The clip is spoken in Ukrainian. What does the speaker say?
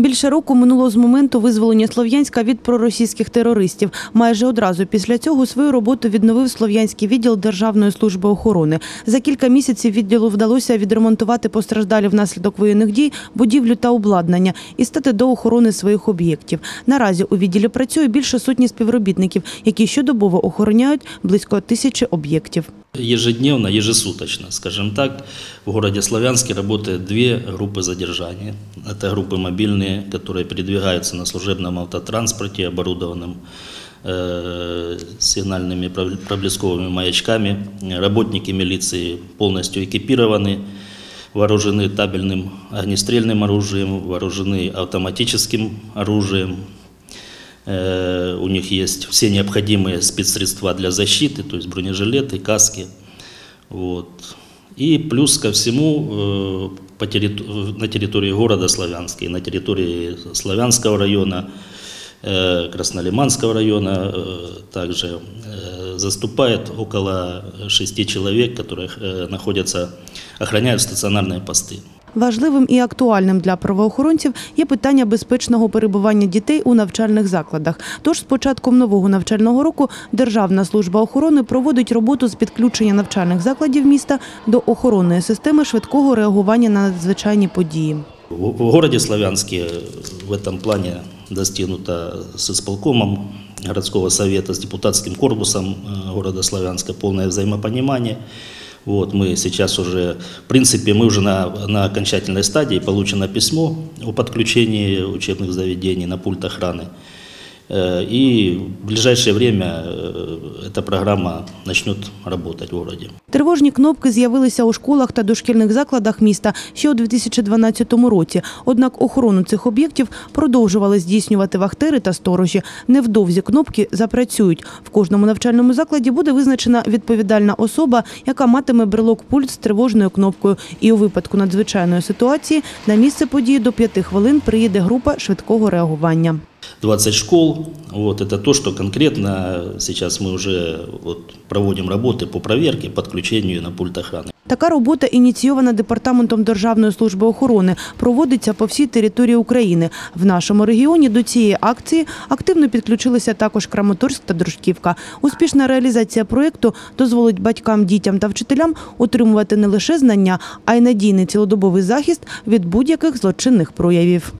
Більше року минуло з моменту визволення Слов'янська від проросійських терористів. Майже одразу після цього свою роботу відновив Слов'янський відділ Державної служби охорони. За кілька місяців відділу вдалося відремонтувати постраждалі внаслідок воєнних дій, будівлю та обладнання і стати до охорони своїх об'єктів. Наразі у відділі працює більше сотні співробітників, які щодобово охороняють близько тисячі об'єктів. Ежедневно, ежесуточно, скажем так, в городе Славянске работает две группы задержания. Это группы мобильные, которые передвигаются на служебном автотранспорте, оборудованном э, сигнальными проб- проблесковыми маячками. Работники милиции полностью экипированы, вооружены табельным огнестрельным оружием, вооружены автоматическим оружием, У них есть все необходимые спецсредства для защиты, то есть бронежилеты, каски. Вот. И плюс ко всему э, по территу- на территории города Славянска и на территории Славянского района, э, Краснолиманского района э, также э, заступает около шести человек, которые э, находятся, охраняют стационарные посты. Важливим і актуальним для правоохоронців є питання безпечного перебування дітей у навчальних закладах. Тож з початком нового навчального року Державна служба охорони проводить роботу з підключення навчальних закладів міста до охоронної системи швидкого реагування на надзвичайні події. В городе Славянске в этом плане достигнуто с исполкомом городского совета, с депутатским корпусом э, города Славянска полное взаимопонимание. Вот, мы сейчас уже, в принципе, мы уже на, на окончательной стадии, получено письмо о подключении учебных заведений на пульт охраны. Э, И в ближайшее время э, эта программа начнет работать в городе. Тривожні кнопки з'явилися у школах та дошкільних закладах міста ще у 2012 році. Однак охорону цих об'єктів продовжували здійснювати вахтери та сторожі. Невдовзі кнопки запрацюють. В кожному навчальному закладі буде визначена відповідальна особа, яка матиме брелок пульт з тривожною кнопкою. І у випадку надзвичайної ситуації на місце події до п'яти хвилин приїде група швидкого реагування. 20 школ. Вот, это то, что конкретно сейчас мы уже вот, проводим работы по проверке, подключению на пульт охраны. Така робота ініційована департаментом Державної служби охорони, проводиться по всій території України. В нашому регіоні до цієї акції активно підключилися також Краматорськ та Дружківка. Успішна реалізація проєкту дозволить батькам, дітям та вчителям отримувати не лише знання, а й надійний цілодобовий захист від будь-яких злочинних проявів.